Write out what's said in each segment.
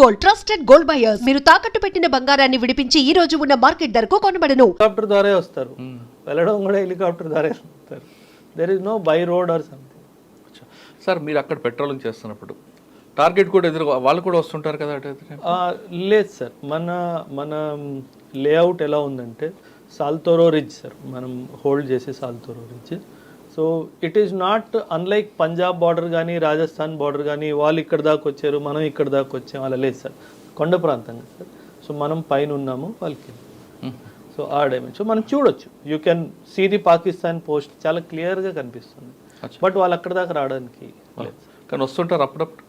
Gold trusted gold buyers మీరు తాకట్టు పెట్టిన బంగారాన్ని విడిపించి ఈ రోజు ఉన్న మార్కెట్ ధరకు కొనబడను. హెలికాప్టర్ ద్వారా వస్తారు. వెళ్ళడం కూడా హెలికాప్టర్ ద్వారా వస్తారు. There is no by road or something. Sir మీరు అక్కడ పెట్రోలింగ్ చేస్తున్నప్పుడు టార్గెట్ కూడా ఎదురు వాళ్ళు కూడా వస్తుంటారు కదా. లేదు సార్. మన మన లేఅవుట్ ఎలా ఉందంటే సాల్తోరో రిజ్ సార్ మనం హోల్డ్ చేసే Saltoro ridge so it is not unlike Punjab border కానీ రాజస్థాన్ బార్డర్ కానీ వాళ్ళు ఇక్కడ దాకా వచ్చారు మనం ఇక్కడ దాకా వచ్చాం అలా లేదు సార్. కొండ ప్రాంతంగా సార్. సో మనం పైన ఉన్నాము వాళ్ళకి మ్మ్. సో ఆ డైమెన్షన్ సో మనం చూడొచ్చు. You can see the Pakistan post చాలా క్లియర్గా కనిపిస్తుంది. బట్ వాళ్ళు అక్కడ దాకా రావడానికి కానీ వస్తుంటారు అప్పుడప్పుడు?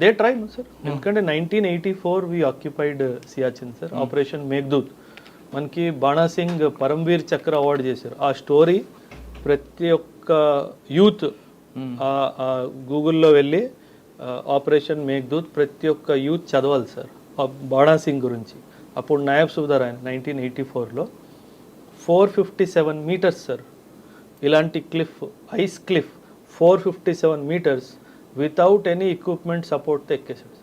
దే ట్రై సార్ ఎందుకంటే nineteen eighty four we occupied Siachen sir operation Meghdoot మనకి బాణా సింగ్ పరమ్వీర్ చక్ర అవార్డు చేశారు. ఆ స్టోరీ ప్రతి ఒక్క యూత్ గూగుల్లో వెళ్ళి ఆపరేషన్ మేఘదూత్ ప్రతి ఒక్క యూత్ చదవాలి సార్. బాణా సింగ్ గురించి. అప్పుడు నాయబ్ సుబేదార్ ఆయన నైన్టీన్ ఎయిటీ ఫోర్లో four fifty seven meters sir. ఇలాంటి cliff ice cliff four fifty seven meters without any equipment సపోర్ట్తో ఎక్కేసాడు.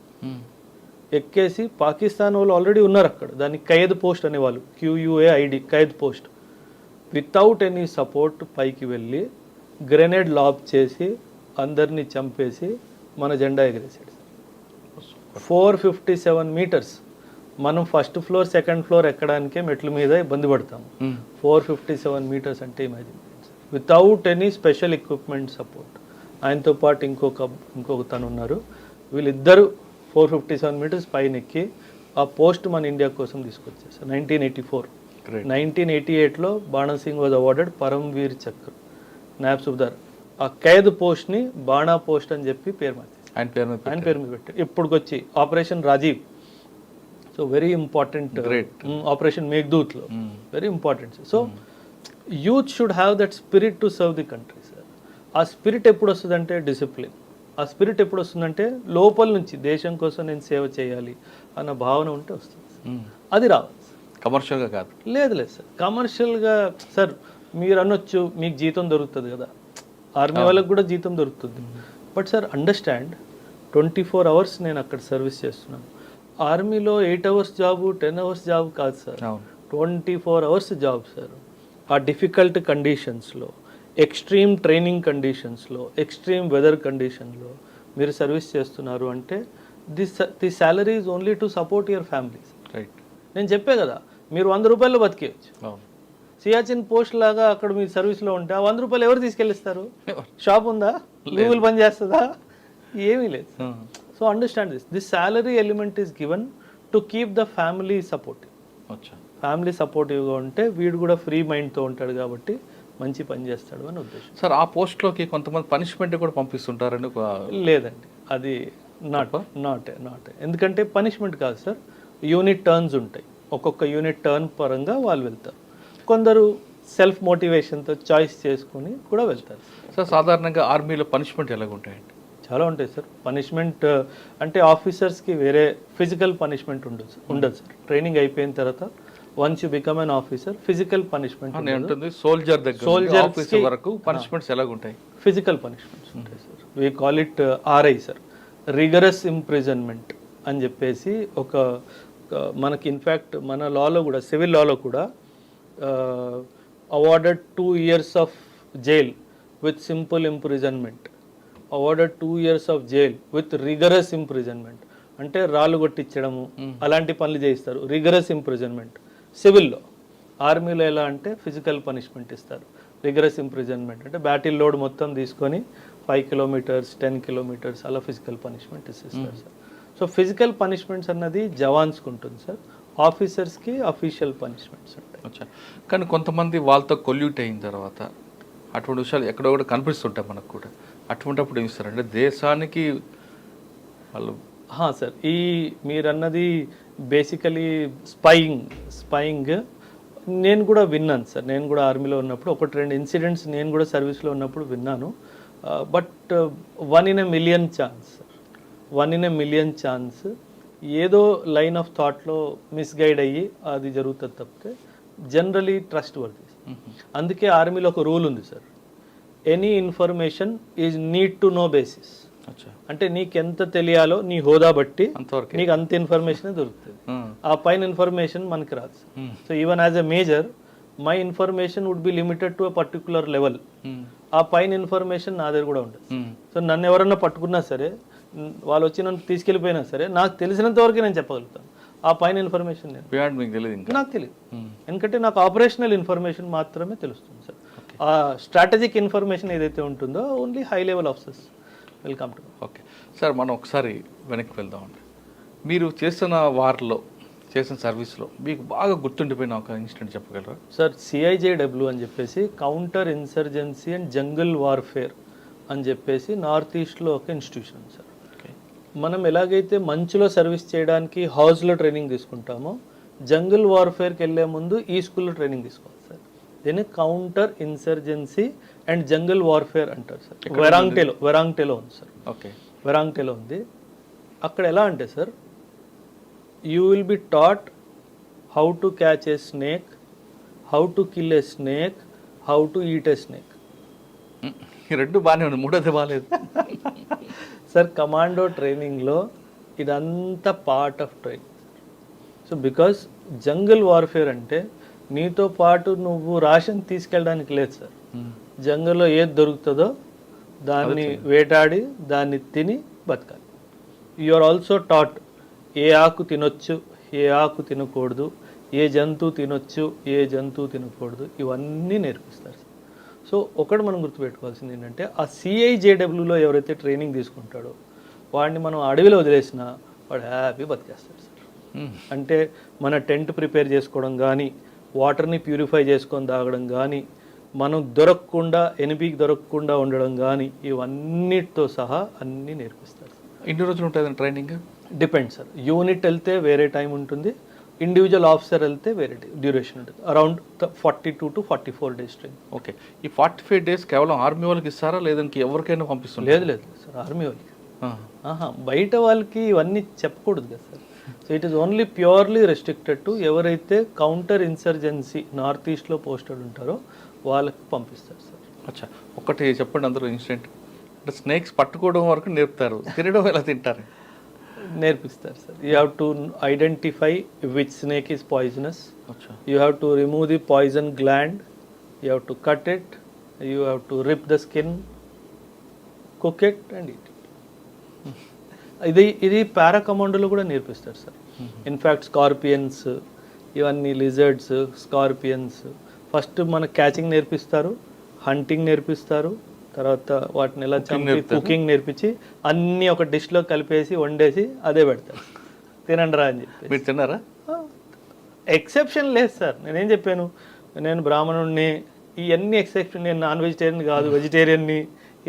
ఎక్కేసి పాకిస్తాన్ వాళ్ళు ఆల్రెడీ ఉన్నారు అక్కడ. దాన్ని ఖైద్ పోస్ట్ అనేవాళ్ళు QUA ID Quaid post. Without any support పైకి వెళ్ళి గ్రెనేడ్ లాబ్ చేసి అందరినీ చంపేసి మన జెండా ఎగరేసాడు ఫోర్ ఫిఫ్టీ సెవెన్ మీటర్స్ మనం ఫస్ట్ ఫ్లోర్ సెకండ్ ఫ్లోర్ ఎక్కడానికే మెట్ల మీద ఇబ్బంది పడతాము. మ్మ్. ఫోర్ ఫిఫ్టీ సెవెన్ మీటర్స్ అంటే imagine without any special equipment support ఆయనతో పాటు ఇంకొక ఇంకొక తను ఉన్నారు. వీళ్ళిద్దరు ఫోర్ ఫిఫ్టీ సెవెన్ మీటర్స్ పైన ఎక్కి ఆ పోస్ట్ మన ఇండియా కోసం తీసుకొచ్చేసారు nineteen eighty four. Nineteen eighty ఎయిట్లో బాణా సింగ్ వాజ్ అవార్డెడ్ పరమ్వీర్ చక్ర. నాయబ్ సుబ్దార్ ఆ ఖైద్ పోస్ట్ని బాణా పోస్ట్ అని చెప్పి పేరు మార్చేసి ఆయన పేరు మీద ఆయన పేరు మీద పెట్టారు. ఇప్పుడుకొచ్చి operation Rajiv. So very important. Operation మేఘదూత్లో. Very important so youth should have that spirit to serve the country sir ఆ స్పిరిట్ ఎప్పుడు వస్తుందంటే డిసిప్లిన్ ఆ స్పిరిట్ ఎప్పుడు వస్తుందంటే లోపల నుంచి దేశం కోసం నేను సేవ చేయాలి అన్న భావన ఉంటే వస్తుంది. అది రావాలి కమర్షియల్గా కాదు. లేదు లేదు సార్ కమర్షియల్గా సార్ మీరు అనొచ్చు మీకు జీతం దొరుకుతుంది కదా. ఆర్మీ వాళ్ళకి కూడా జీతం దొరుకుతుంది. But sir understand twenty four hours నేను అక్కడ సర్వీస్ చేస్తున్నాను. ఆర్మీలో eight hours job ten hours job కాదు sir twenty four hours job sir ఆ డిఫికల్ట్ కండిషన్స్లో ఎక్స్ట్రీమ్ ట్రైనింగ్ కండిషన్స్లో ఎక్స్ట్రీమ్ వెదర్ కండిషన్లో మీరు సర్వీస్ చేస్తున్నారు అంటే this the salary is only to support your families right నేను చెప్పే కదా మీరు వంద రూపాయల్లో బతికేయచ్చు. సియాచిన్ పోస్ట్ లాగా అక్కడ మీ సర్వీస్లో ఉంటే ఆ వంద రూపాయలు ఎవరు తీసుకెళ్ళిస్తారు? షాప్ ఉందా? గూగుల్ పని చేస్తుందా? ఏమీ లేదు. So understand this this salary element is given to keep the family support అచ్చా. ఫ్యామిలీ సపోర్టివ్గా ఉంటే వీడు కూడా ఫ్రీ మైండ్తో ఉంటాడు కాబట్టి మంచి పని చేస్తాడు అని ఉద్దేశం. సార్ ఆ పోస్ట్లోకి కొంతమంది పనిష్మెంట్ కూడా పంపిస్తుంటారని లేదండి. అది నాట్ నాట్ నాట్ ఎందుకంటే పనిష్మెంట్ కాదు సార్. యూనిట్ టర్న్స్ ఉంటాయి. ఒక్కొక్క యూనిట్ టర్న్ పరంగా వాళ్ళు వెళ్తారు. కొందరు సెల్ఫ్ మోటివేషన్తో చాయిస్ చేసుకొని కూడా వెళ్తారు. సార్ సాధారణంగా ఆర్మీలో పనిష్మెంట్ ఎలాగుంటాయండి? చాలా ఉంటాయి సార్. పనిష్మెంట్ అంటే ఆఫీసర్స్కి వేరే ఫిజికల్ పనిష్మెంట్ ఉండదు ఉండదు సార్. ట్రైనింగ్ అయిపోయిన తర్వాత once you become an officer physical punishment అంటుంది సోల్జర్ దగ్గర Soldiers ఆఫీసర్ వరకు పనిష్మెంట్స్ ఎలాగుంటాయి? ఫిజికల్ పనిష్మెంట్స్ ఉంటాయి sir. We call it RI sir. Rigorous imprisonment అని చెప్పేసి ఒక మనకి ఇన్ఫ్యాక్ట్ మన లాలో కూడా సివిల్ లాలో కూడా awarded two years of jail with simple imprisonment awarded two years of jail with rigorous imprisonment అంటే రాళ్ళు కొట్టించడము అలాంటి పనులు చేయిస్తారు. రిగరస్ ఇంప్రిజన్మెంట్ సివిల్లో ఆర్మీలో ఎలా అంటే ఫిజికల్ పనిష్మెంట్ ఇస్తారు. రిగరస్ ఇంప్రిజన్మెంట్ అంటే బ్యాటిల్ లోడ్ మొత్తం తీసుకొని ఫైవ్ కిలోమీటర్స్ టెన్ కిలోమీటర్స్ అలా ఫిజికల్ పనిష్మెంట్ ఇస్తారు సార్ సో ఫిజికల్ పనిష్మెంట్స్ అన్నది జవాన్స్కి ఉంటుంది సార్ ఆఫీసర్స్కి అఫీషియల్ పనిష్మెంట్స్ అచ్చా. కానీ కొంతమంది వాళ్ళతో కొల్యూట్ అయిన తర్వాత అటువంటి విషయాలు ఎక్కడో కూడా కనిపిస్తుంటాయి మనకు కూడా. అటువంటిప్పుడు ఏం ఇస్తారంటే దేశానికి వాళ్ళు సార్ ఈ మీరన్నది బేసికలీ స్పైయింగ్ స్పైయింగ్ నేను కూడా విన్నాను సార్. నేను కూడా ఆర్మీలో ఉన్నప్పుడు ఒకటి రెండు ఇన్సిడెంట్స్ నేను కూడా సర్వీస్లో ఉన్నప్పుడు విన్నాను. But one in a million chance one in a million chance ఏదో లైన్ ఆఫ్ థాట్లో మిస్గైడ్ అయ్యి అది జరుగుతుంది తప్పితే జనరలీ ట్రస్ట్ వర్ది అందుకే ఆర్మీలో ఒక రూల్ ఉంది sir any information is need to know basis అంటే నీకు ఎంత తెలియాలో నీ హోదా బట్టి నీకు అంత ఇన్ఫర్మేషన్ దొరుకుతుంది. ఆ. పైన ఇన్ఫర్మేషన్ మనకి రాదు so even as a major my information would be limited to particular level ఆ పైన ఇన్ఫర్మేషన్ నా దగ్గర కూడా ఉండదు సో నన్ను ఎవరన్నా పట్టుకున్నా సరే వాళ్ళు వచ్చి నన్ను తీసుకెళ్ళిపోయినా సరే నాకు తెలిసినంత వరకు నేను చెప్పగలుగుతాను. ఆ పైన ఇన్ఫర్మేషన్ నేను బియాండ్ మీకు తెలియదు ఇంకా? నాకు తెలియదు ఎందుకంటే నాకు ఆపరేషనల్ ఇన్ఫర్మేషన్ మాత్రమే తెలుస్తుంది సార్ ఆ స్ట్రాటజిక్ ఇన్ఫర్మేషన్ ఏదైతే ఉంటుందో only high level officers welcome to okay sir మనం ఒకసారి వెనక్కి వెళ్దామండి మీరు చేస్తున్న వారిలో చేసిన సర్వీస్లో మీకు బాగా గుర్తుండిపోయిన ఒక ఇన్సిడెంట్ చెప్పగలరా? సార్ సిఐజేడబ్ల్యూ అని చెప్పేసి counter insurgency and jungle warfare అని చెప్పేసి నార్త్ ఈస్ట్లో ఒక ఇన్స్టిట్యూషన్ సార్ మనం ఎలాగైతే మంచులో సర్వీస్ చేయడానికి హౌస్లో ట్రైనింగ్ తీసుకుంటామో జంగిల్ వార్ఫేర్కి వెళ్ళే ముందు ఈ స్కూల్లో ట్రైనింగ్ తీసుకోవాలి సార్. దీన్ని counter insurgency and jungle warfare అంటారు సార్. వెరాంగ్టేలో వెరాంగ్టేలో ఉంది సార్. ఓకే. వెరాంగ్టేలో ఉంది. అక్కడ ఎలా అంటే sir you will be taught how to catch a snake how to kill a snake how to eat a snake ఈ రెండు బాగానే ఉంది మూడోది బాగాలేదు. సార్ కమాండో ట్రైనింగ్లో ఇదంతా part of training so because jungle warfare అంటే నీతో పాటు నువ్వు రాషన్ తీసుకెళ్ళడానికి లేదు సార్. జంగల్లో ఏది దొరుకుతుందో దాన్ని వేటాడి దాన్ని తిని బతకాలి. You are also taught a ఆకు తినొచ్చు ఏ ఆకు తినకూడదు ఏ జంతువు తినొచ్చు ఏ జంతువు తినకూడదు ఇవన్నీ నేర్పిస్తారు సో ఒకటి మనం గుర్తుపెట్టుకోవాల్సింది ఏంటంటే ఆ సిఐజేడబ్ల్యూలో ఎవరైతే ట్రైనింగ్ తీసుకుంటాడో వాడిని మనం అడవిలో వదిలేసినా వాడు హ్యాపీ బతికేస్తాడు సార్. అంటే మన టెంట్ ప్రిపేర్ చేసుకోవడం కానీ వాటర్ని ప్యూరిఫై చేసుకొని తాగడం కానీ మనం దొరకకుండా ఎనిమికి దొరకకుండా ఉండడం కానీ ఇవన్నిటితో సహా అన్నీ నేర్పిస్తారు ఎన్ని రోజులు ఉంటుంది ట్రైనింగ్? Depend sir. యూనిట్ వెళ్తే వేరే టైం ఉంటుంది ఇండివిజువల్ ఆఫీసర్ వెళ్తే వేరే డ్యూరేషన్ ఉంటుంది. Around forty two to forty four days train okay ఈ ఫార్టీ ఫైవ్ డేస్ కేవలం ఆర్మీ వాళ్ళకి ఇస్తారా? లేదంటే ఎవరికైనా పంపిస్తుంది లేదు లేదు. సార్ ఆర్మీ వాళ్ళకి. బయట వాళ్ళకి ఇవన్నీ చెప్పకూడదు కదా sir. So it is only purely restricted to ఎవరైతే కౌంటర్ ఇన్సర్జెన్సీ నార్త్ ఈస్ట్లో పోస్టెడ్ ఉంటారో వాళ్ళకి పంపిస్తారు సార్. అచ్చా. ఒకటి చెప్పండి అందరూ ఇన్సిడెంట్. అంటే స్నేక్స్ పట్టుకోవడం వరకు నేర్పుతారు. తినడం ఎలా తింటారు? నేర్పిస్తారు sir. You have to identify which snake is poisonous you have to remove the poison gland you have to cut it you have to rip the skin cook it and it ఇది ఇది పారాకమాండోలో కూడా నేర్పిస్తారు sir. In fact scorpions ఇవన్నీ lizards scorpions first మన catching నేర్పిస్తారు hunting నేర్పిస్తారు. తర్వాత వాటిని ఎలా చంపి కుకింగ్ నేర్పించి అన్నీ ఒక డిష్లో కలిపేసి వండేసి అదే పెడతారు. తినండి రా అని చెప్పి మీరు తిన్నారా? ఎక్సెప్షన్ లేదు సార్. నేనేం చెప్పాను? నేను బ్రాహ్మణుడిని ఇవన్నీ ఎక్సెప్షన్ నేను నాన్ వెజిటేరియన్ కాదు వెజిటేరియన్ని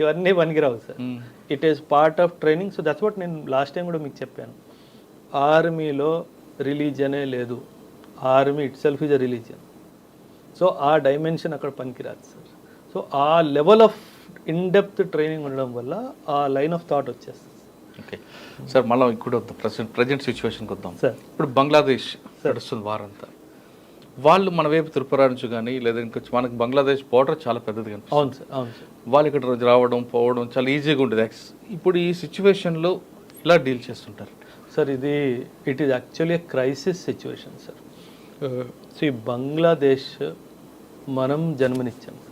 ఇవన్నీ పనికిరావు sir. It is part of training so that's what నేను లాస్ట్ టైం కూడా మీకు చెప్పాను. ఆర్మీలో రిలీజనే లేదు. Army itself is a religion so ఆ డైమెన్షన్ అక్కడ పనికిరాదు సార్. సో ఆ level of in depth training ఉండడం వల్ల ఆ లైన్ ఆఫ్ థాట్ వచ్చేస్తుంది. ఓకే సార్ మళ్ళీ ఇప్పుడు వద్దాం. ప్రజెంట్ ప్రజెంట్ సిచ్యువేషన్కి వద్దాం. సార్ ఇప్పుడు బంగ్లాదేశ్ నడుస్తుంది వారంతా. వాళ్ళు మన వైపు త్రిపుర నుంచి కానీ లేదా ఇంకొచ్చి మనకి బంగ్లాదేశ్ బోర్డర్ చాలా పెద్దది కనిపిస్తుంది. అవును సార్ అవును సార్ వాళ్ళు ఇక్కడ రోజు రావడం పోవడం చాలా ఈజీగా ఉంటుంది ఇప్పుడు ఈ సిచ్యువేషన్లో ఇలా డీల్ చేస్తుంటారు. సార్ ఇది it is actually crisis situation sir so ఈ బంగ్లాదేశ్ మనం జన్మనిచ్చాం. సార్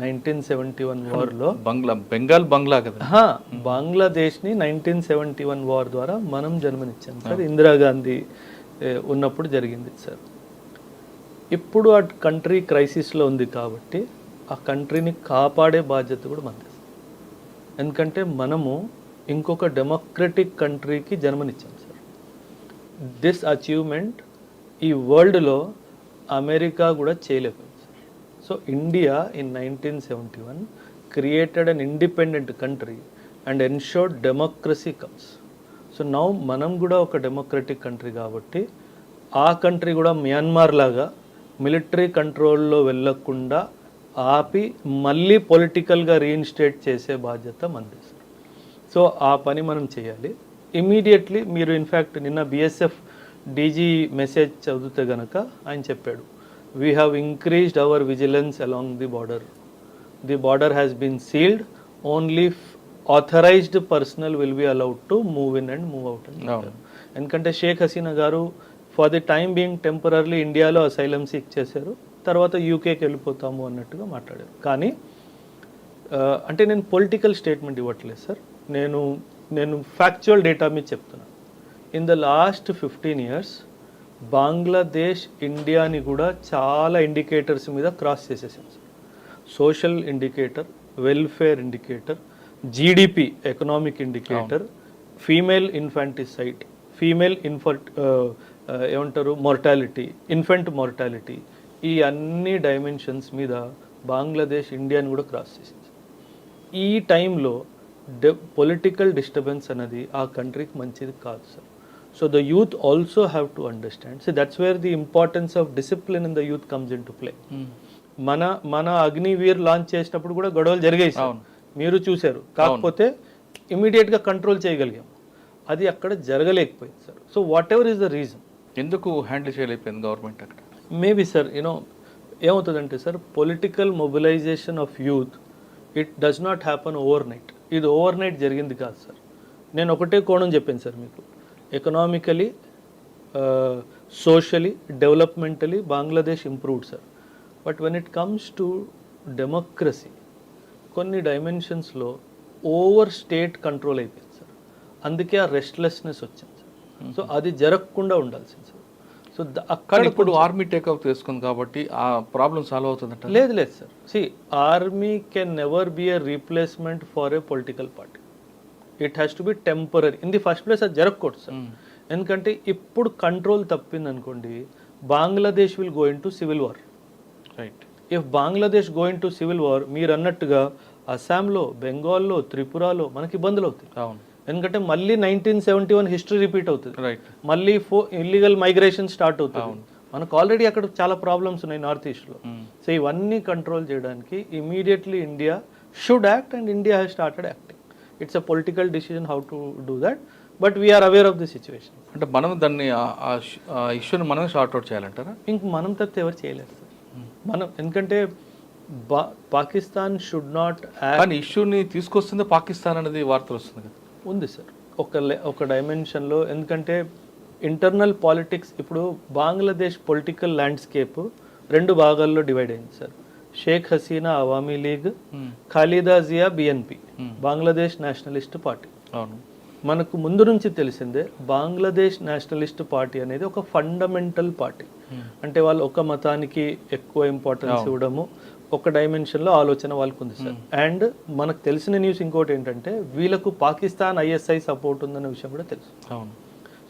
నైన్టీన్ సెవెంటీ వన్ వార్లో బంగ్లా బెంగాల్ బంగ్లా కదా. బంగ్లాదేశ్ని నైన్టీన్ సెవెంటీ వన్ వార్ ద్వారా మనం జన్మనిచ్చాం సార్. ఇందిరాగాంధీ ఉన్నప్పుడు జరిగింది సార్. ఇప్పుడు ఆ కంట్రీ క్రైసిస్లో ఉంది కాబట్టి ఆ కంట్రీని కాపాడే బాధ్యత కూడా మనది ఎందుకంటే మనము ఇంకొక డెమోక్రటిక్ కంట్రీకి జన్మనిచ్చాం సార్. దిస్ అచీవ్మెంట్ ఈ వరల్డ్లో అమెరికా కూడా చేయలేకపోయింది. So India in nineteen seventy one created an independent country and ensured democracy comes so now మనం కూడా ఒక డెమోక్రటిక్ కంట్రీ కాబట్టి ఆ కంట్రీ కూడా మియాన్మార్ లాగా మిలిటరీ కంట్రోల్లో వెళ్ళకుండా ఆపి మళ్ళీ పొలిటికల్గా రీఇన్స్టేట్ చేసే బాధ్యత మనది సో ఆ పని మనం చేయాలి ఇమీడియట్లీ మీరు ఇన్ఫ్యాక్ట్ నిన్న బిఎస్ఎఫ్ డీజీ మెసేజ్ చదివితే గనక ఆయన చెప్పాడు we have increased our vigilance along the border the border has been sealed only authorized personnel will be allowed to move in and move out అని అవును. ఎందుకంటే షేక్ హసీనా గారు for the time being temporary ఇండియాలో asylum seek చేశారు. తర్వాత యూకేకి వెళ్ళిపోతాము అన్నట్టుగా మాట్లాడారు. కానీ అంటే నేను పొలిటికల్ స్టేట్మెంట్ ఇవ్వట్లేదు సార్. నేను నేను ఫ్యాక్చువల్ డేటా మీద చెప్తున్నాను in the last fifteen years Bangladesh ఇండియాని కూడా చాలా ఇండికేటర్స్ మీద క్రాస్ చేసేసాం sir. Social indicator welfare indicator GDP economic indicator female infanticide female infant ఏమంటారు మొర్టాలిటీ ఇన్ఫెంట్ మొర్టాలిటీ ఈ అన్ని డైమెన్షన్స్ మీద బంగ్లాదేశ్ ఇండియాని కూడా క్రాస్ చేసింది ఈ టైంలో డె పొలిటికల్ డిస్టర్బెన్స్ అనేది ఆ కంట్రీకి మంచిది కాదు sir. So the youth also have to understand so that's where the importance of discipline in the youth comes into play మన మన అగ్నివీర్ లాంచ్ చేసినప్పుడు కూడా గొడవలు జరిగాయి సార్. మీరు చూశారు. కాకపోతే ఇమీడియట్గా కంట్రోల్ చేయగలిగాం. అది అక్కడ జరగలేకపోయింది sir. So whatever is the reason ఎందుకు హ్యాండిల్ చేయలేకపోయింది గవర్నమెంట్ అక్కడ? మేబీ సార్ యూనో ఏమవుతుందంటే sir political mobilization of youth it does not happen overnight ఇది ఓవర్ నైట్ జరిగింది కాదు సార్. నేను ఒకటే కోణం చెప్పాను సార్ మీకు. Economically socially developmentally Bangladesh improved sir but when it comes to democracy కొన్ని డైమెన్షన్స్లో ఓవర్ స్టేట్ కంట్రోల్ అయిపోయింది సార్ అందుకే ఆ రెస్ట్లెస్నెస్ వచ్చింది సార్ సో అది జరగకుండా ఉండాల్సింది సార్ సో అక్కడ ఇప్పుడు ఆర్మీ టేక్అప్ చేసుకుంది కాబట్టి ఆ ప్రాబ్లం సాల్వ్ అవుతుందంట లేదు లేదు sir see army can never be a replacement for a political party it has to be temporary in the first place అది జరగకూడదు సార్ ఎందుకంటే ఇప్పుడు కంట్రోల్ తప్పింది అనుకోండి Bangladesh will going to civil war right if Bangladesh going to civil war మీరు అన్నట్టుగా అస్సాంలో బెంగాల్లో త్రిపురలో మనకి ఇబ్బందులు అవుతాయి. అవును. ఎందుకంటే మళ్ళీ nineteen seventy one history repeat అవుతుంది. రైట్ మళ్ళీ ఫో ఇల్లీగల్ మైగ్రేషన్ స్టార్ట్ అవుతుంది. మనకు ఆల్రెడీ అక్కడ చాలా ప్రాబ్లమ్స్ ఉన్నాయి నార్త్ ఈస్ట్లో సో ఇవన్నీ కంట్రోల్ చేయడానికి immediately India should act and India has started acting it's a political decision how to do that but we're aware of the situation అంటే మనం దాన్ని ఇష్యూని మనమే సార్ట్ అవుట్ చేయాలంటారా? ఇంక మనం తప్పితే ఎవరు చేయలేరు సార్. మనం ఎందుకంటే బా పాకిస్తాన్ షుడ్ నాట్ కానీ ఇష్యూని తీసుకొస్తుంది పాకిస్తాన్ అనేది వార్తలు వస్తుంది కదా. ఉంది సార్. ఒక లె- ఒక డైమెన్షన్లో ఎందుకంటే ఇంటర్నల్ పాలిటిక్స్ ఇప్పుడు బంగ్లాదేశ్ పొలిటికల్ ల్యాండ్స్కేప్ రెండు భాగాల్లో డివైడ్ అయింది సార్. షేక్ హసీనా అవామీ లీగ్ ఖాలిదా జియా బిఎన్పి బంగ్లాదేశ్ నేషనలిస్ట్ పార్టీ. అవును. మనకు ముందు నుంచి తెలిసిందే బంగ్లాదేశ్ నేషనలిస్ట్ పార్టీ అనేది ఒక ఫండమెంటల్ పార్టీ. అంటే వాళ్ళు ఒక మతానికి ఎక్కువ ఇంపార్టెన్స్ ఇవ్వడము ఒక డైమెన్షన్లో ఆలోచన వాళ్ళకు ఉంది సార్. అండ్ మనకు తెలిసిన న్యూస్ ఇంకోటి ఏంటంటే వీళ్ళకు పాకిస్తాన్ ఐఎస్ఐ సపోర్ట్ ఉందన్న విషయం కూడా తెలుసు. అవును.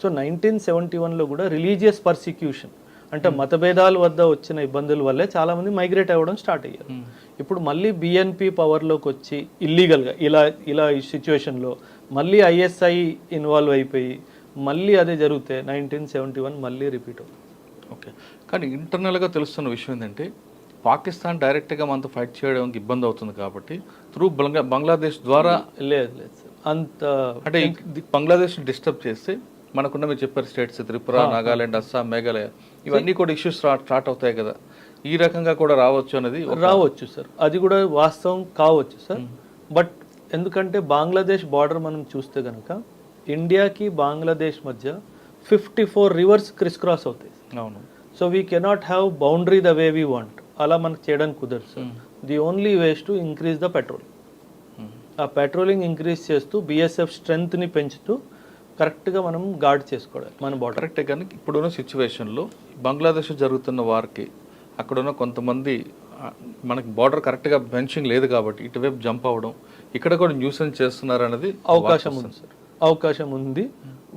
సో నైన్టీన్ సెవెంటీ వన్లో కూడా రిలీజియస్ పర్సిక్యూషన్ అంటే మతభేదాల వద్ద వచ్చిన ఇబ్బందుల వల్లే చాలా మంది మైగ్రేట్ అవ్వడం స్టార్ట్ అయ్యారు. ఇప్పుడు మళ్ళీ బిఎన్పి పవర్లోకి వచ్చి ఇల్లీగల్గా ఇలా ఇలా ఈ సిచ్యువేషన్లో మళ్ళీ ఐఎస్ఐ ఇన్వాల్వ్ అయిపోయి మళ్ళీ అదే జరిగితే నైన్టీన్ సెవెంటీ వన్ మళ్ళీ రిపీట్ అవుతుంది. ఓకే కానీ ఇంటర్నల్గా తెలుస్తున్న విషయం ఏంటంటే పాకిస్తాన్ డైరెక్ట్గా మనతో ఫైట్ చేయడానికి ఇబ్బంది అవుతుంది కాబట్టి త్రూ బంగ్లా బంగ్లాదేశ్ ద్వారా లేదు లేదు సార్. అంత అంటే బంగ్లాదేశ్ డిస్టర్బ్ చేస్తే మనకున్న మీరు చెప్పారు స్టేట్స్ త్రిపుర నాగాలాండ్ అస్సాం మేఘాలయ ఇవన్నీ కూడా ఇష్యూస్ స్టార్ట్ అవుతాయి కదా. ఈ రకంగా కూడా రావచ్చు అనేది రావచ్చు సార్ అది కూడా వాస్తవం కావచ్చు సార్ బట్ ఎందుకంటే బంగ్లాదేశ్ బార్డర్ మనం చూస్తే కనుక ఇండియాకి బంగ్లాదేశ్ మధ్య fifty four rivers criss cross అవుతాయి అవును. So we cannot have boundary the way we want అలా మనకు చేయడానికి కుదరదు sir the only ways to increase the patrol. ఆ పెట్రోలింగ్ ఇంక్రీజ్ చేస్తూ బిఎస్ఎఫ్ స్ట్రెంగ్త్ని పెంచుతూ కరెక్ట్గా మనం గార్డ్ చేసుకోవాలి. మన బార్డర్ కరెక్టే కానీ ఇప్పుడున్న సిచ్యువేషన్లో బంగ్లాదేశ్ జరుగుతున్న వారికి అక్కడున్న కొంతమంది మనకి బార్డర్ కరెక్ట్గా బెంచింగ్ లేదు కాబట్టి ఇటువైపు జంప్ అవ్వడం ఇక్కడ కూడా న్యూసెన్స్ చేస్తున్నారు అనేది అవకాశం ఉంది సార్. అవకాశం ఉంది.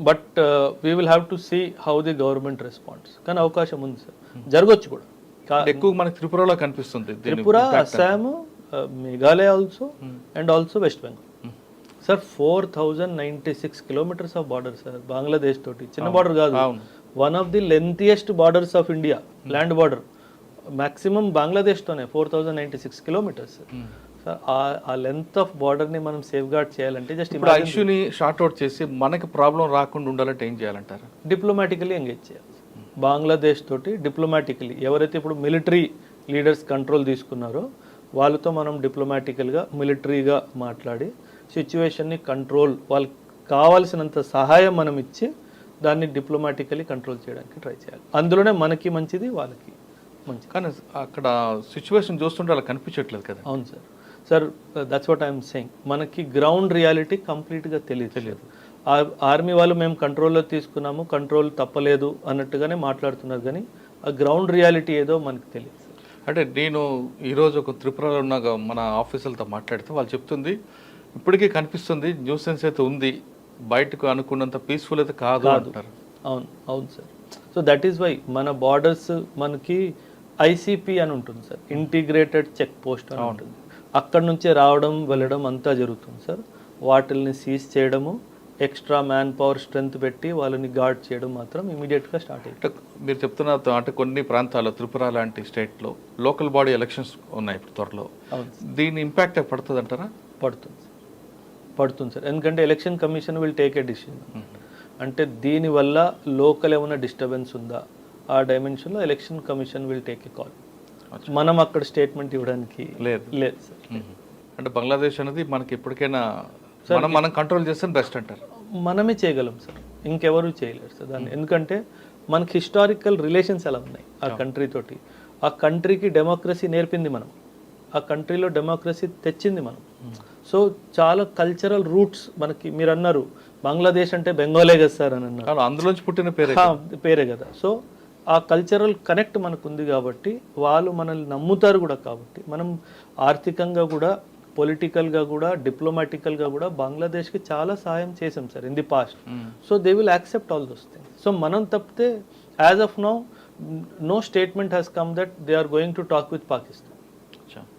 But we will have to see how the government response కానీ అవకాశం ఉంది సార్. జరగచ్చు కూడా. ఎక్కువ మనకి త్రిపురలో కనిపిస్తుంది త్రిపుర impact అనేది. Assam Meghalaya also and also West Bengal sir four thousand ninety six kilometres of border sir Bangladesh తోటి. చిన్న బార్డర్ కాదు. One of the lengthiest borders of India land border maximum బంగ్లాదేశ్తోనే four thousand ninety six kilometres sir. ఆ length of బార్డర్ని మనం safe gourd చేయాలంటే just ఇప్పుడు ఆ ఇష్యూని షార్ట్ అవుట్ చేసి మనకి ప్రాబ్లం రాకుండా ఉండాలంటే ఏం చేయాలంటారు? డిప్లొమాటికలీ ఎంగేజ్ చేయాలి. బంగ్లాదేశ్ తోటి డిప్లొమాటికలీ ఎవరైతే ఇప్పుడు మిలిటరీ లీడర్స్ కంట్రోల్ తీసుకున్నారో వాళ్ళతో మనం డిప్లొమాటికల్గా మిలిటరీగా మాట్లాడి సిచ్యువేషన్ని కంట్రోల్ వాళ్ళకి కావాల్సినంత సహాయం మనం ఇచ్చి దాన్ని డిప్లొమాటికలీ కంట్రోల్ చేయడానికి ట్రై చేయాలి. అందులోనే మనకి మంచిది వాళ్ళకి మంచిది. కానీ అక్కడ సిచ్యువేషన్ చూస్తుంటే అలా కనిపించట్లేదు కదా. అవును sir. Sir that's what I'm saying మనకి గ్రౌండ్ రియాలిటీ కంప్లీట్గా తెలియదు తెలియదు ఆర్మీ వాళ్ళు మేము కంట్రోల్లో తీసుకున్నాము కంట్రోల్ తప్పలేదు అన్నట్టుగానే మాట్లాడుతున్నారు కానీ ఆ గ్రౌండ్ రియాలిటీ ఏదో మనకు తెలియదు అంటే నేను ఈరోజు ఒక త్రిపురలో ఉన్న మన ఆఫీసులతో మాట్లాడితే వాళ్ళు చెప్తుంది ఇప్పటికీ కనిపిస్తుంది న్యూసెన్స్ అయితే ఉంది. బయటకు అనుకున్నంత పీస్ఫుల్ అయితే కాదు అంటారు. అవును అవును sir. So that is why మన బార్డర్స్ మనకి ఐసీపీ అని ఉంటుంది సార్. ఇంటిగ్రేటెడ్ చెక్ పోస్ట్ అని ఉంటుంది. అక్కడ నుంచే రావడం వెళ్ళడం అంతా జరుగుతుంది సార్. వాటిల్ని సీజ్ చేయడము ఎక్స్ట్రా మ్యాన్ పవర్ స్ట్రెంత్ పెట్టి వాళ్ళని గార్డ్ చేయడం మాత్రం ఇమీడియట్గా స్టార్ట్ అయ్యింది మీరు చెప్తున్న అంటే కొన్ని ప్రాంతాల్లో త్రిపుర లాంటి స్టేట్లో లోకల్ బాడీ ఎలక్షన్స్ ఉన్నాయి ఇప్పుడు త్వరలో. దీని ఇంపాక్ట్ పడుతుంది అంటారా పడుతుంది పడుతుంది సార్. ఎందుకంటే election commission will take a decision అంటే దీనివల్ల లోకల్ ఏమైనా డిస్టర్బెన్స్ ఉందా? ఆ డైమెన్షన్లో election commission will take a call మనం అక్కడ స్టేట్మెంట్ ఇవ్వడానికి లేదు. లేదు సార్. అంటే బంగ్లాదేశ్ అనేది మనకి ఎప్పటికైనా మనం మనం కంట్రోల్ చేస్తే బెస్ట్ అంటారు. మనమే చేయగలం సార్. ఇంకెవరు చేయలేరు సార్ దాన్ని. ఎందుకంటే మనకి హిస్టారికల్ రిలేషన్స్ ఎలా ఉన్నాయి ఆ కంట్రీ తోటి? ఆ కంట్రీకి డెమోక్రసీ నేర్పింది మనం. ఆ కంట్రీలో డెమోక్రసీ తెచ్చింది మనం. సో చాలా కల్చరల్ రూట్స్ మనకి మీరు అన్నారు బంగ్లాదేశ్ అంటే బెంగాలే కదా సార్ అని అన్నారు. అందులోంచి పుట్టిన పేరే పేరే కదా. సో ఆ కల్చరల్ కనెక్ట్ మనకు ఉంది కాబట్టి వాళ్ళు మనల్ని నమ్ముతారు కూడా కాబట్టి మనం ఆర్థికంగా కూడా పొలిటికల్గా కూడా డిప్లొమాటికల్గా కూడా బంగ్లాదేశ్కి చాలా సహాయం చేసాం sir in the past so they will accept all those things so మనం తప్పితే as of now no statement has come that they are going to talk with Pakistan.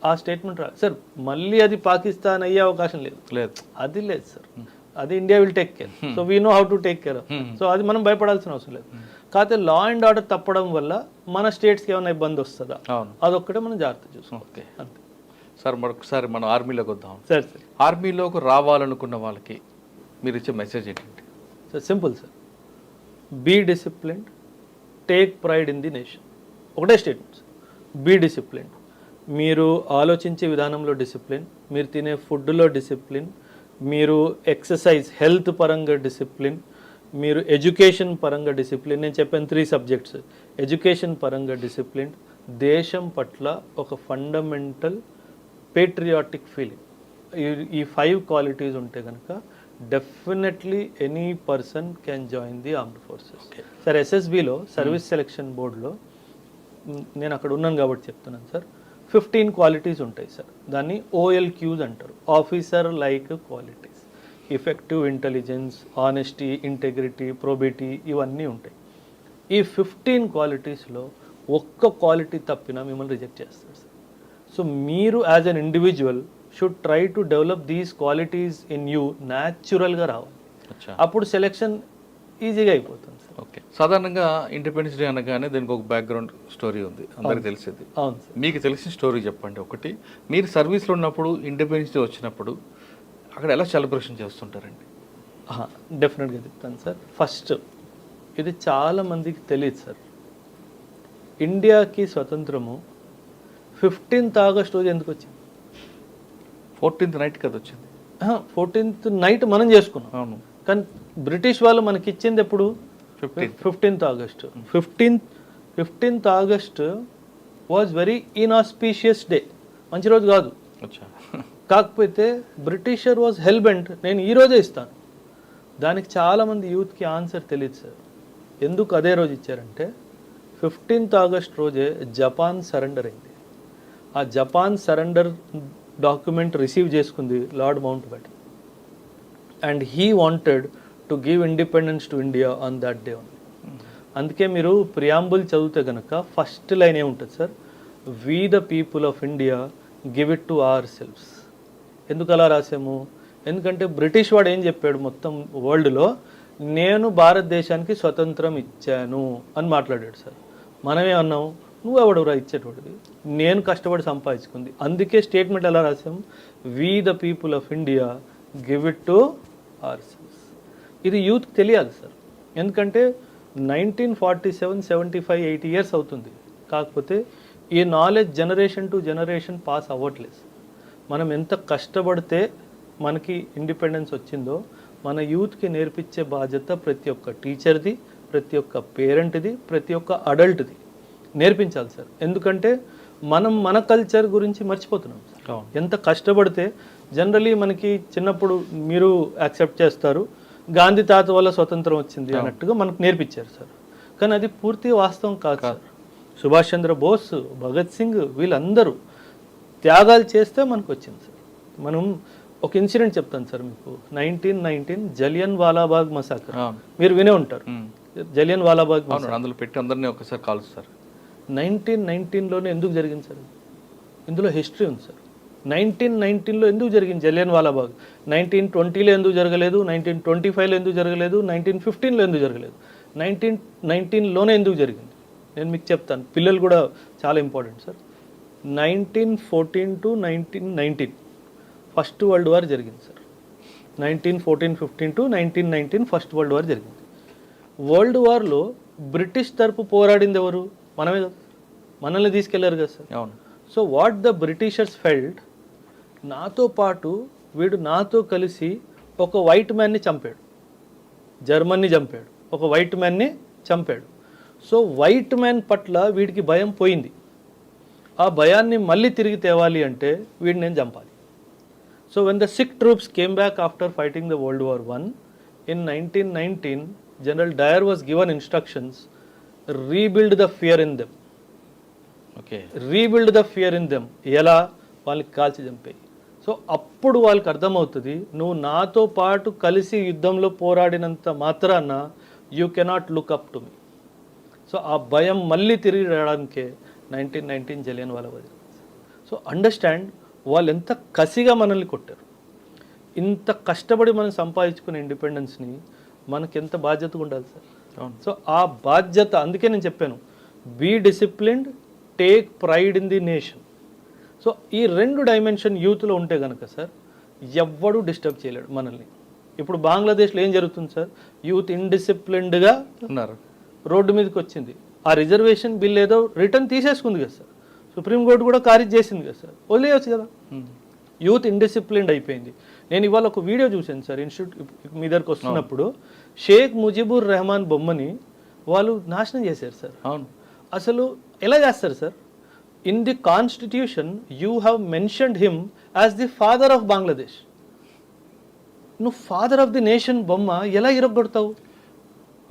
ఆ స్టేట్మెంట్ రా సార్ మళ్ళీ అది పాకిస్తాన్ అయ్యే అవకాశం లేదు. లేదు. అది లేదు సార్. అది India will take care. So we know how to take care so అది మనం భయపడాల్సిన అవసరం లేదు. కాకపోతే లా అండ్ ఆర్డర్ తప్పడం వల్ల మన స్టేట్స్కి ఏమైనా ఇబ్బంది వస్తుందా? అవును. అదొక్కటే మనం జాగ్రత్త చూసుకోవాలి. ఓకే. అంతే. సార్ మరొకసారి మనం ఆర్మీలోకి వద్దాం. సరే సార్. ఆర్మీలోకి రావాలనుకున్న వాళ్ళకి మీరు ఇచ్చే మెసేజ్ ఏంటంటే sir simple sir. Be disciplined take pride in the nation ఒకటే స్టేట్మెంట్ బీ డిసిప్లిన్ మీరు ఆలోచించే విధానంలో డిసిప్లిన్ మీరు తినే ఫుడ్లో డిసిప్లిన్ మీరు ఎక్సర్సైజ్ హెల్త్ పరంగా డిసిప్లిన్ మీరు ఎడ్యుకేషన్ పరంగా డిసిప్లిన్ నేను చెప్పాను త్రీ సబ్జెక్ట్స్ ఎడ్యుకేషన్ పరంగా డిసిప్లిన్ దేశం పట్ల ఒక ఫండమెంటల్ పేట్రియాటిక్ ఫీలింగ్ ఈ ఫైవ్ క్వాలిటీస్ ఉంటే కనుక definitely any person can join the armed forces sir ఎస్ఎస్బిలో service selection బోర్డులో నేను అక్కడ ఉన్నాను కాబట్టి చెప్తున్నాను సార్ ఫిఫ్టీన్ క్వాలిటీస్ ఉంటాయి సార్ దాన్ని ఓఎల్క్యూస్ అంటారు. Officer like qualities effective intelligence honesty integrity probity ఇవన్నీ ఉంటాయి. ఈ ఫిఫ్టీన్ క్వాలిటీస్లో ఒక్క క్వాలిటీ తప్పినా మిమ్మల్ని రిజెక్ట్ చేస్తారు సార్ సో మీరు as an individual should try to develop these qualities in you న్యాచురల్గా రావాలి. అప్పుడు సెలెక్షన్ ఈజీగా అయిపోతుంది సార్ ఓకే. సాధారణంగా ఇండిపెండెన్స్ డే అనగానే దీనికి ఒక బ్యాక్గ్రౌండ్ స్టోరీ ఉంది. అందరికి తెలిసేది. అవును సార్. మీకు తెలిసిన స్టోరీ చెప్పండి ఒకటి. మీరు సర్వీస్లో ఉన్నప్పుడు ఇండిపెండెన్స్ డే వచ్చినప్పుడు అక్కడ ఎలా సెలబ్రేషన్ చేస్తుంటారండి? డెఫినెట్గా చెప్తాను సార్. ఫస్ట్ ఇది చాలా మందికి తెలియదు సార్. ఇండియాకి స్వతంత్రము ఫిఫ్టీన్త్ ఆగస్ట్ రోజు ఎందుకు వచ్చింది? ఫోర్టీన్త్ నైట్ కదా వచ్చింది. ఫోర్టీన్త్ నైట్ మనం చేసుకున్నాం. అవును. కానీ బ్రిటిష్ వాళ్ళు మనకి ఇచ్చింది ఎప్పుడు? Fifteenth August fifteenth fifteenth August was very inauspicious day మంచి రోజు కాదు. కాకపోతే బ్రిటిషర్ వాజ్ హెల్బెంట్ నేను ఈ రోజే ఇస్తాను. దానికి చాలామంది యూత్కి ఆన్సర్ తెలియదు సార్ ఎందుకు అదే రోజు ఇచ్చారంటే ఫిఫ్టీన్త్ ఆగస్ట్ రోజే జపాన్ సరెండర్ అయింది. ఆ జపాన్ సరెండర్ డాక్యుమెంట్ రిసీవ్ చేసుకుంది Lord Mountbatten and he wanted to give independence to India on that day ఉంది అందుకే మీరు ప్రియాంబుల్ చదివితే కనుక ఫస్ట్ లైన్ ఏముంటుంది sir we the people of India give it to ourselves ఎందుకు అలా రాసాము ఎందుకంటే బ్రిటిష్ వాడు ఏం చెప్పాడు మొత్తం వరల్డ్లో నేను భారతదేశానికి స్వతంత్రం ఇచ్చాను అని మాట్లాడాడు సార్ మనమేమన్నాం నువ్వు ఎవడురా ఇచ్చేటోడివి? నేను కష్టపడి సంపాదించుకుంది. అందుకే స్టేట్మెంట్ ఎలా రాసాం we the people of India give it to ourselves ఇది యూత్ తెలియాలి సార్. ఎందుకంటే nineteen forty seven seventy five eighty years అవుతుంది. కాకపోతే ఈ knowledge generation to generation pass అవ్వట్లేదు మనం ఎంత కష్టపడితే మనకి ఇండిపెండెన్స్ వచ్చిందో మన యూత్కి నేర్పించే బాధ్యత ప్రతి ఒక్క టీచర్ది ప్రతి ఒక్క పేరెంట్ది ప్రతి ఒక్క అడల్ట్ది నేర్పించాలి సార్. ఎందుకంటే మనం మన కల్చర్ గురించి మర్చిపోతున్నాం సార్. ఎంత కష్టపడితే జనరలీ మనకి చిన్నప్పుడు మీరు యాక్సెప్ట్ చేస్తారు గాంధీ తాత వల్ల స్వతంత్రం వచ్చింది అన్నట్టుగా మనకు నేర్పించారు సార్. కానీ అది పూర్తి వాస్తవం కాదు సార్. సుభాష్ చంద్ర బోస్ భగత్ సింగ్ వీళ్ళందరూ త్యాగాలు చేస్తే మనకు వచ్చింది సార్. మనం ఒక ఇన్సిడెంట్ చెప్తాను సార్ మీకు. Nineteen nineteen Jallian Walabagh massacre. మీరు వినే ఉంటారు. జలియన్ వాలాబాగ్ అందులో పెట్టి అందరినీ ఒకసారి కాలుస్తారు నైన్టీన్ నైన్టీన్లోనే ఎందుకు జరిగింది సార్? ఇందులో హిస్టరీ ఉంది సార్. నైన్టీన్ నైన్టీన్లో ఎందుకు జరిగింది జలియన్ వాలాబాగ్? నైన్టీన్ ట్వంటీలో ఎందుకు జరగలేదు? నైన్టీన్ ట్వంటీ ఫైవ్లో ఎందుకు జరగలేదు? నైన్టీన్ ఫిఫ్టీన్లో ఎందుకు జరగలేదు? నైన్టీన్ నైన్టీన్లోనే ఎందుకు జరిగింది? నేను మీకు చెప్తాను. పిల్లలు కూడా చాలా important sir. Nineteen fourteen to nineteen nineteen first world war జరిగింది sir. Nineteen fourteen fifteen to nineteen nineteen first world war జరిగింది. వరల్డ్ వార్లో బ్రిటిష్ తరపు పోరాడింది ఎవరు? మనమే మనల్ని తీసుకెళ్ళారు కదా సార్. అవును. So what the Britishers felt నాతో పాటు వీడు నాతో కలిసి ఒక వైట్ మ్యాన్ని చంపాడు. జర్మన్ని చంపాడు. ఒక వైట్ మ్యాన్ని చంపాడు. సో వైట్ మ్యాన్ పట్ల వీడికి భయం పోయింది. ఆ భయాన్ని మళ్ళీ తిరిగి తేవాలి అంటే వీడిని నేను చంపాలి. So when the Sikh troops came back after fighting the world war one in nineteen nineteen General Dyer was given instructions rebuild the fear in them okay rebuild the fear in them ఎలా? వాళ్ళకి కాల్చి చంపేయి. So అప్పుడు వాళ్ళకి అర్థమవుతుంది నువ్వు నాతో పాటు కలిసి యుద్ధంలో పోరాడినంత మాత్రాన you cannot look up to me so ఆ భయం మళ్ళీ తిరిగి రావడానికే నైన్టీన్ నైన్టీన్ జలియన్ వాళ్ళ సో అండర్స్టాండ్ వాళ్ళు ఎంత కసిగా మనల్ని కొట్టారు. ఇంత కష్టపడి మనం సంపాదించుకునే ఇండిపెండెన్స్ని మనకి ఎంత బాధ్యతగా ఉండాలి సార్. సో ఆ బాధ్యత అందుకే నేను చెప్పాను be disciplined take pride in the nation so ఈ రెండు డైమెన్షన్ యూత్లో ఉంటే కనుక సార్ ఎవ్వడు డిస్టర్బ్ చేయలేడు మనల్ని. ఇప్పుడు బంగ్లాదేశ్లో ఏం జరుగుతుంది సార్? యూత్ ఇండిసిప్లిన్డ్గా ఉన్నారు. రోడ్డు మీదకి వచ్చింది. ఆ రిజర్వేషన్ బిల్ ఏదో రిటర్న్ తీసేసుకుంది కదా సార్. సుప్రీంకోర్టు కూడా ఖారీజ్ చేసింది కదా సార్. వదిలేయచ్చు కదా. యూత్ ఇండిసిప్లిన్డ్ అయిపోయింది. నేను ఇవాళ ఒక వీడియో చూశాను సార్ ఇన్స్టిట్యూట్ మీ దగ్గరకు వస్తున్నప్పుడు. షేక్ ముజిబుర్ రెహమాన్ బొమ్మని వాళ్ళు నాశనం చేశారు సార్. అవును. అసలు ఎలా చేస్తారు sir? In the constitution you have mentioned him as the father of Bangladesh నువ్వు ఫాదర్ ఆఫ్ ది నేషన్ బొమ్మ ఎలా ఇరగొడతావు?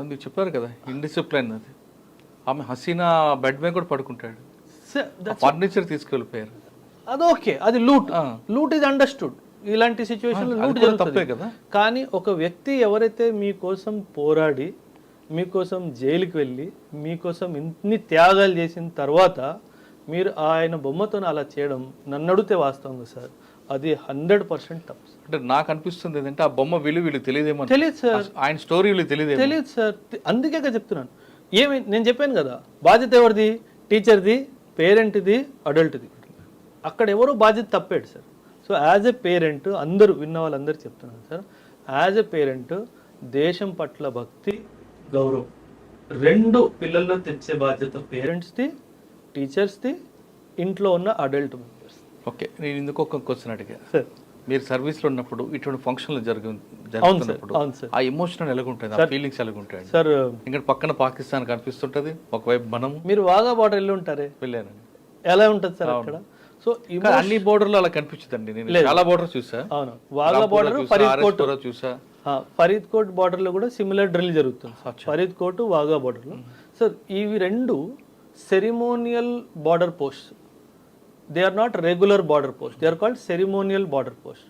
అందుకు చెప్పారు కదా ఇండిసిప్లైన్ అది. ఆమె హసీనా బెడ్ మీద కూడా పడుకుంటాడు. ఫర్నిచర్ తీసుకెళ్ళిపోయారు. అది ఓకే అది లూట్. లూట్ ఇస్ అండర్స్టూడ్ ఇలాంటి సిచ్యువేషన్ అది లూట్ జరుగుతుంది. తప్పే కదా. కానీ ఒక వ్యక్తి ఎవరైతే మీకోసం పోరాడి మీకోసం జైలుకి వెళ్ళి మీకోసం ఇన్ని త్యాగాలు చేసిన తర్వాత మీరు ఆయన బొమ్మతో అలా చేయడం నన్ను అడిగితే వాస్తవంగా సార్. అది హండ్రెడ్ పర్సెంట్ తప్పు. అంటే నాకు అనిపిస్తుంది ఏంటంటే ఆ బొమ్మ విలువ వీళ్ళకి తెలియదేమో తెలియదు సార్. ఆయన స్టోరీ వీళ్ళకి తెలియదేమో. తెలియదు సార్. అందుకే చెప్తున్నాను. ఏమి నేను చెప్పాను కదా బాధ్యత ఎవరిది? టీచర్ది పేరెంట్ది అడల్ట్ది. అక్కడ ఎవరో బాధ్యత తప్పాడు sir. So as a parent అందరూ విన్న వాళ్ళందరూ చెప్తున్నాను సార్. యాజ్ ఎ పేరెంట్ దేశం పట్ల భక్తి గౌరవం. రెండు పిల్లల్లో తెచ్చే బాధ్యత పేరెంట్స్ది టీచర్స్ది ఇంట్లో ఉన్న అడల్ట్ మెంబర్స్. ఓకే నేను ఇందుకు ఒక క్వశ్చన్ అడిగా. సార్. మీరు సర్వీస్లో ఉన్నప్పుడు ఇటువంటి ఫంక్షన్లు జరుగు జరుగుతున్నప్పుడు ఆ ఎమోషన్ ఎలాగుంటుంది ఆ ఫీలింగ్స్ ఎలాగుంటాయి సార్ ఇంకా పక్కన పాకిస్తాన్ కనిపిస్తుంటది ఒకవైపు మనము. మీరు వాగా బార్డర్ వెళ్ళి ఉంటారే? వెళ్ళాను ఎలా ఉంటుంది సార్ అక్కడ? సో అన్ని బోర్డర్లు అలా కనిపించదండి నేను చాలా బోర్డర్ చూసా. అవును. వాగా బార్డర్ చూసా, ఫరీద్ కోట్ ఆర్ఎస్పురా చూసా. ఫరీద్ కోట్ బార్డర్లో కూడా సిమిలర్ డ్రిల్ జరుగుతుంది. ఫరీద్ కోట్ వాగా బార్డర్లో సార్ ఇవి రెండు ceremonial border post they are not regular border post they are called ceremonial border post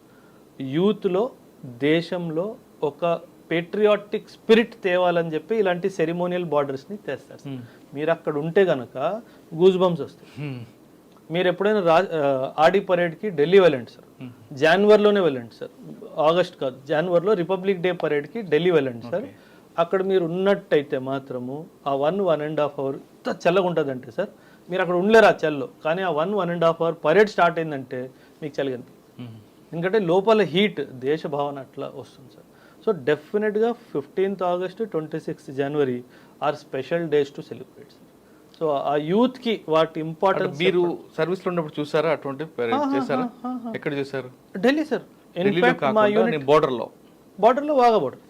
యూత్లో దేశంలో ఒక పేట్రియాటిక్ స్పిరిట్ తేవాలని చెప్పి ఇలాంటి సెరిమోనియల్ బార్డర్స్ని తెస్తారు. సార్. మీరు అక్కడ ఉంటే గనక గూజ్ బంప్స్ వస్తాయి. హ్మ్. మీరు ఎప్పుడైనా రా ఆడి పరేడ్కి ఢిల్లీ వెళ్ళండి సార్. జనవరిలోనే వెళ్ళండి సార్. ఆగస్ట్ కాదు. జనవరిలో రిపబ్లిక్ డే పరేడ్కి ఢిల్లీ వెళ్ళండి సార్. అక్కడ మీరు ఉన్నట్టయితే మాత్రము ఆ one one and half hour ఎంత చల్లగా ఉంటుందంటే సార్ మీరు అక్కడ ఉండలేరు ఆ చల్లో. కానీ ఆ one one and half hour parade start అయిందంటే మీకు చలి కనిపి హ్మ్. ఎందుకంటే లోపల హీట్ దేశ భావన అట్లా వస్తుంది సార్. సో డెఫినెట్గా fifteenth August twenty sixth January are special days to celebrate sir. So ఆ యూత్కి వాటి అంటే ఇంపార్టెన్స్ మీరు సర్వీస్లో ఉన్నప్పుడు చూసారా అటువంటి చేశారా? ఎక్కడ చూసారు ఢిల్లీ సార్. Unit- నేను బోర్డర్లో బార్డర్లో వాగా బార్డర్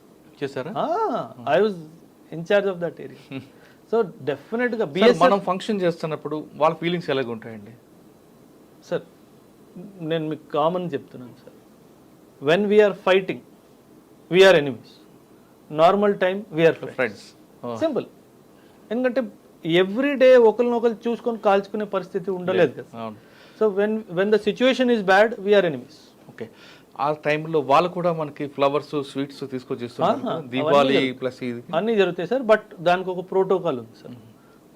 చేశారా I was in-charge of that area so డెఫినెట్గా బిఎస్ఎఫ్ మనం ఫంక్షన్ చేస్తున్నప్పుడు వాళ్ళ ఫీలింగ్స్ ఎలాగ ఉంటాయండి? సార్ నేను మీకు కామన్ చెప్తున్నాను sir when we're fighting we're enemies normal time we're friends friends simple ఎందుకంటే ఎవ్రీ డే ఒకరినొకరు చూసుకొని కాల్చుకునే పరిస్థితి ఉండలేదు కదా so when when the situation is bad we're enemies okay ఆ టైంలో వాళ్ళు కూడా మనకి ఫ్లవర్స్ స్వీట్స్ తీసుకొచ్చి. దీపావళి ప్లస్ ఇది. అన్నీ జరుగుతాయి సార్ బట్ దానికి ఒక ప్రోటోకాల్ ఉంది సార్.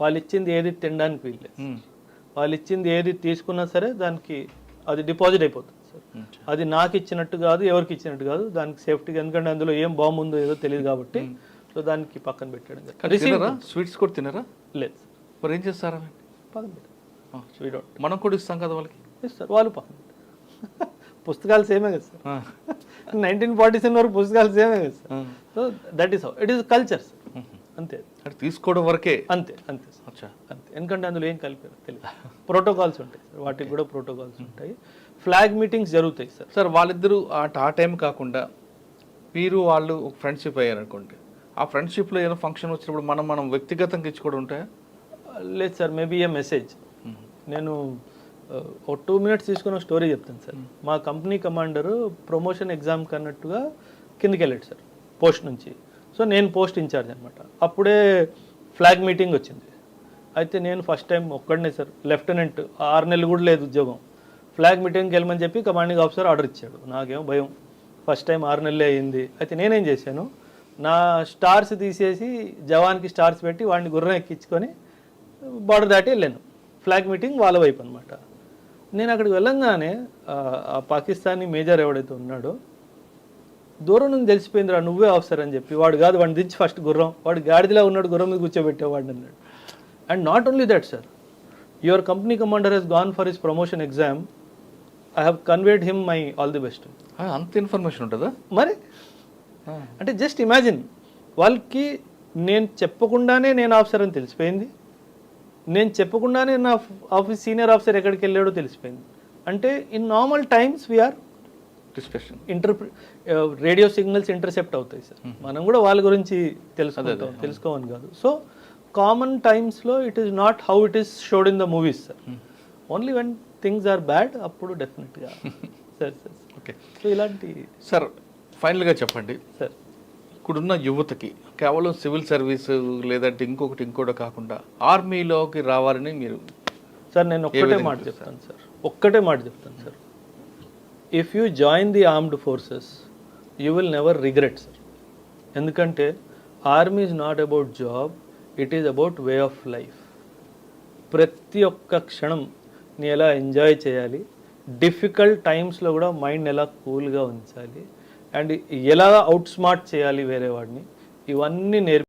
వాళ్ళు ఇచ్చింది ఏది తినడానికి మ్మ్. వాళ్ళు ఇచ్చింది ఏది తీసుకున్నా సరే దానికి అది డిపాజిట్ అయిపోతుంది సార్. అది నాకు ఇచ్చినట్టు కాదు ఎవరికి ఇచ్చినట్టు కాదు. దానికి సేఫ్టీగా ఎందుకంటే అందులో ఏం బాంబు ఉందో ఏదో తెలియదు కాబట్టి సో దానికి పక్కన పెట్టడం స్వీట్స్ కూడా తినరా? లేదు సార్. మరి ఏం చేస్తారా? పక్కన పెట్టారు. మనం కూడా ఇస్తాం కదా వాళ్ళకి? ఇస్తారు వాళ్ళు పక్కన పెట్టారు. పుస్తకాలు సేమే కదా సార్. నైన్టీన్ ఫార్టీ సెవెన్ వరకు పుస్తకాలు సేమే కదా sir. So that is how it is culture sir అంతే. అంటే తీసుకోవడం వరకే. అంతే అంతే అచ్చా. అంతే. ఎందుకంటే అందులో ఏం కలిపారు తెలియదు ప్రోటోకాల్స్ ఉంటాయి సార్ వాటికి కూడా ప్రోటోకాల్స్ ఉంటాయి. ఫ్లాగ్ మీటింగ్స్ జరుగుతాయి సార్ సార్ వాళ్ళిద్దరూ ఆ ఆ టైం కాకుండా మీరు వాళ్ళు ఒక ఫ్రెండ్షిప్ అయ్యారు అనుకోండి. ఆ ఫ్రెండ్షిప్లో ఏదో ఫంక్షన్ వచ్చినప్పుడు మనం మనం వ్యక్తిగతంగా ఇచ్చుకోవడం ఉంటాయా? లేదు సార్ మేబీ ఏ మెసేజ్ నేను ఒక టూ మినిట్స్ తీసుకుని ఒక స్టోరీ చెప్తాను సార్. మా కంపెనీ కమాండరు ప్రమోషన్ ఎగ్జామ్కి అన్నట్టుగా కిందికి వెళ్ళాడు సార్ పోస్ట్ నుంచి. సో నేను పోస్ట్ ఇన్ఛార్జ్ అనమాట అప్పుడే ఫ్లాగ్ మీటింగ్ వచ్చింది. అయితే నేను ఫస్ట్ టైం ఒక్కడనే సార్ లెఫ్టినెంట్ ఆరు నెలలు కూడా లేదు ఉద్యోగం. ఫ్లాగ్ మీటింగ్కి వెళ్ళమని చెప్పి కమాండింగ్ ఆఫీసర్ ఆర్డర్ ఇచ్చాడు. నాకేమో భయం. ఫస్ట్ టైం ఆరు నెలలే అయింది. అయితే నేనేం చేశాను నా స్టార్స్ తీసేసి జవాన్కి స్టార్స్ పెట్టి వాడిని గుర్రం ఎక్కించుకొని బార్డర్ దాటి వెళ్ళాను. ఫ్లాగ్ మీటింగ్ వాళ్ళ వైపు అనమాట నేను అక్కడికి వెళ్ళంగానే పాకిస్తానీ మేజర్ ఎవడైతే ఉన్నాడో దూరం నుంచి తెలిసిపోయిందిరా నువ్వే ఆఫీసర్ అని చెప్పి వాడు కాదు వాడిని దించి ఫస్ట్ గుర్రం వాడు గాడిదలా ఉన్నాడు గుర్రం మీద కూర్చోబెట్టేవాడు అన్నాడు. And not only that sir your company commander he's gone for his promotion exam I have conveyed him my all the best అంత ఇన్ఫర్మేషన్ ఉంటుందా? మరి? అంటే జస్ట్ ఇమాజిన్ వాళ్ళకి నేను చెప్పకుండానే నేను ఆఫీసర్ అని తెలిసిపోయింది. నేను చెప్పకుండానే నా ఆఫీస్ సీనియర్ ఆఫీసర్ ఎక్కడికి వెళ్ళాడో తెలిసిపోయింది. అంటే in normal times we're discussion ఇంటర్ప్రి radio signals intercept అవుతాయి సార్. మనం కూడా వాళ్ళ గురించి తెలుసుకుంటాం తెలుసుకోమని కాదు. సో కామన్ టైమ్స్లో it is not how it is showed in the movies sir only when things are bad అప్పుడు డెఫినెట్గా సార్ సార్ ఓకే సో ఇలాంటి సార్ ఫైనల్గా చెప్పండి. సార్ ఇక్కడున్న యువతకి కేవలం సివిల్ సర్వీస్ లేదంటే ఇంకొకటి ఇంకోటి కాకుండా ఆర్మీలోకి రావాలని మీరు సార్ నేను ఒక్కటే మాట చెప్తాను సార్. ఒక్కటే మాట చెప్తాను sir. If you join the armed forces you will never regret sir ఎందుకంటే army is not about job it is about way of life ప్రతి ఒక్క క్షణం నీ ఎలా ఎంజాయ్ చేయాలి? డిఫికల్ట్ టైమ్స్లో కూడా మైండ్ ఎలా కూల్గా ఉంచాలి? అండ్ ఎలా అవుట్ స్మార్ట్ చేయాలి వేరే వాడిని ఇవన్నీ నేర్పి